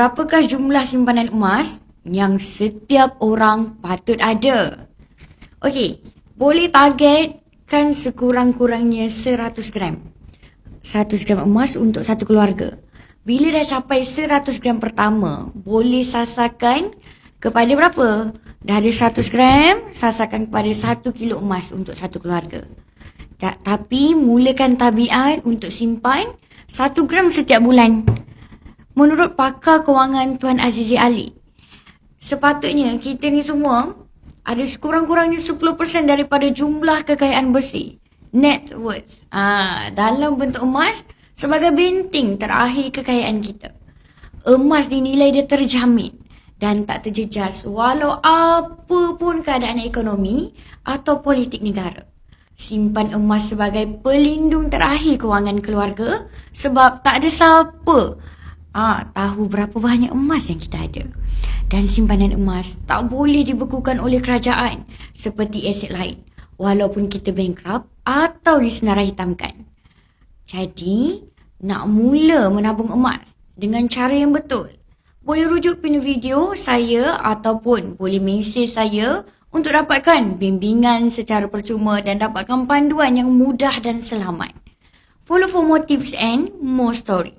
Berapakah jumlah simpanan emas yang setiap orang patut ada? Okey, boleh targetkan sekurang-kurangnya 100 gram. 100 gram emas untuk satu keluarga. Bila dah capai 100 gram pertama, boleh sasarkan kepada berapa? Dah ada 100 gram, sasarkan kepada 1 kilo emas untuk satu keluarga. Ta- tapi mulakan tabiat untuk simpan 1 gram setiap bulan. Menurut pakar kewangan Tuan Azizi Ali, sepatutnya kita ni semua ada sekurang-kurangnya 10% daripada jumlah kekayaan bersih. Net worth. Ah, dalam bentuk emas sebagai benteng terakhir kekayaan kita. Emas dinilai dia terjamin dan tak terjejas walau apa pun keadaan ekonomi atau politik negara. Simpan emas sebagai pelindung terakhir kewangan keluarga sebab tak ada siapa Ah, tahu berapa banyak emas yang kita ada. Dan simpanan emas tak boleh dibekukan oleh kerajaan seperti aset lain walaupun kita bankrupt atau disenarai hitamkan. Jadi, nak mula menabung emas dengan cara yang betul. Boleh rujuk pinu video saya ataupun boleh mesej saya untuk dapatkan bimbingan secara percuma dan dapatkan panduan yang mudah dan selamat. Follow for more tips and more story.